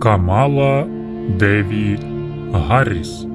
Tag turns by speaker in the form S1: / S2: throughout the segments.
S1: Камала Деві Гарріс.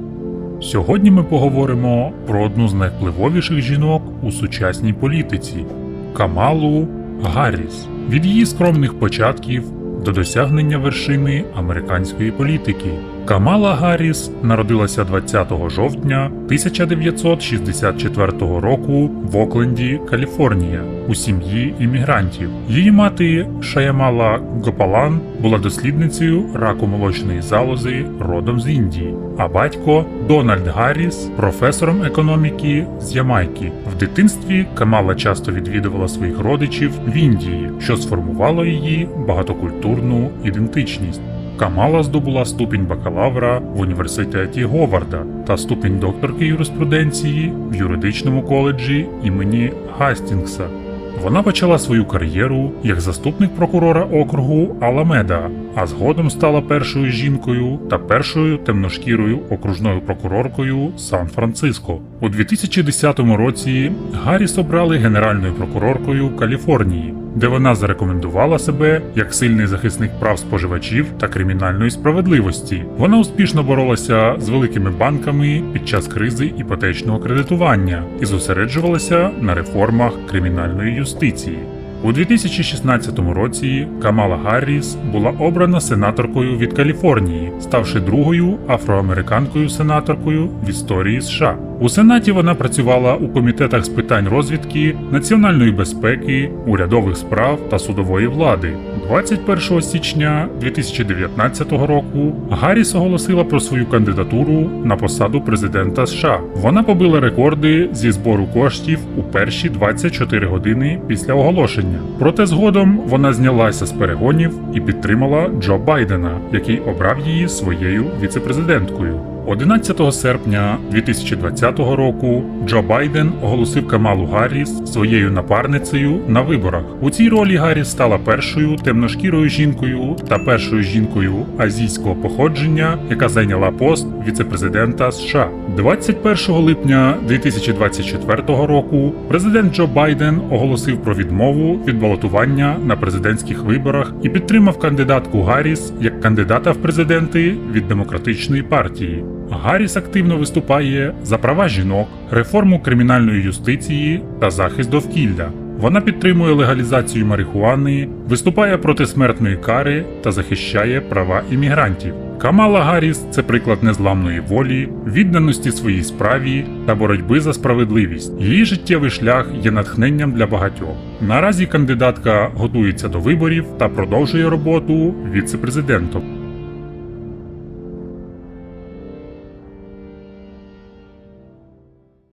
S1: Сьогодні ми поговоримо про одну з найвпливовіших жінок у сучасній політиці Камалу Гарріс. Від її скромних початків до досягнення вершини американської політики. Камала Гарріс народилася 20 жовтня 1964 року в Окленді, Каліфорнія, у сім'ї іммігрантів. Її мати Шаямала Гопалан була дослідницею раку молочної залози родом з Індії, а батько Дональд Гарріс професором економіки з Ямайки. В дитинстві Камала часто відвідувала своїх родичів в Індії, що сформувало її багатокультурну ідентичність. Камала здобула ступінь бакалавра в університеті Говарда та ступінь докторки юриспруденції в юридичному коледжі імені Гастінгса. Вона почала свою кар'єру як заступник прокурора округу Аламеда, а згодом стала першою жінкою та першою темношкірою окружною прокуроркою Сан-Франциско. У 2010 році Гарріс обрали генеральною прокуроркою Каліфорнії, де вона зарекомендувала себе як сильний захисник прав споживачів та кримінальної справедливості. Вона успішно боролася з великими банками під час кризи іпотечного кредитування і зосереджувалася на реформах кримінальної юстиції. У 2016 році Камала Гарріс була обрана сенаторкою від Каліфорнії, ставши другою афроамериканкою-сенаторкою в історії США. У Сенаті вона працювала у комітетах з питань розвідки, національної безпеки, урядових справ та судової влади. 21 січня 2019 року Гарріс оголосила про свою кандидатуру на посаду президента США. Вона побила рекорди зі збору коштів у перші 24 години після оголошення. Проте згодом вона знялася з перегонів і підтримала Джо Байдена, який обрав її своєю віцепрезиденткою. 11 серпня 2020 року Джо Байден оголосив Камалу Гарріс своєю напарницею на виборах. У цій ролі Гарріс стала першою темношкірою жінкою та першою жінкою азійського походження, яка зайняла пост віцепрезидента США. 21 липня 2024 року президент Джо Байден оголосив про відмову від балотування на президентських виборах і підтримав кандидатку Гарріс як кандидата в президенти від демократичної партії. Гарріс активно виступає за права жінок, реформу кримінальної юстиції та захист довкілля. Вона підтримує легалізацію марихуани, виступає проти смертної кари та захищає права іммігрантів. Камала Гарріс це приклад незламної волі, відданості своїй справі та боротьби за справедливість. Її життєвий шлях є натхненням для багатьох. Наразі кандидатка готується до виборів та продовжує роботу віце-президентом.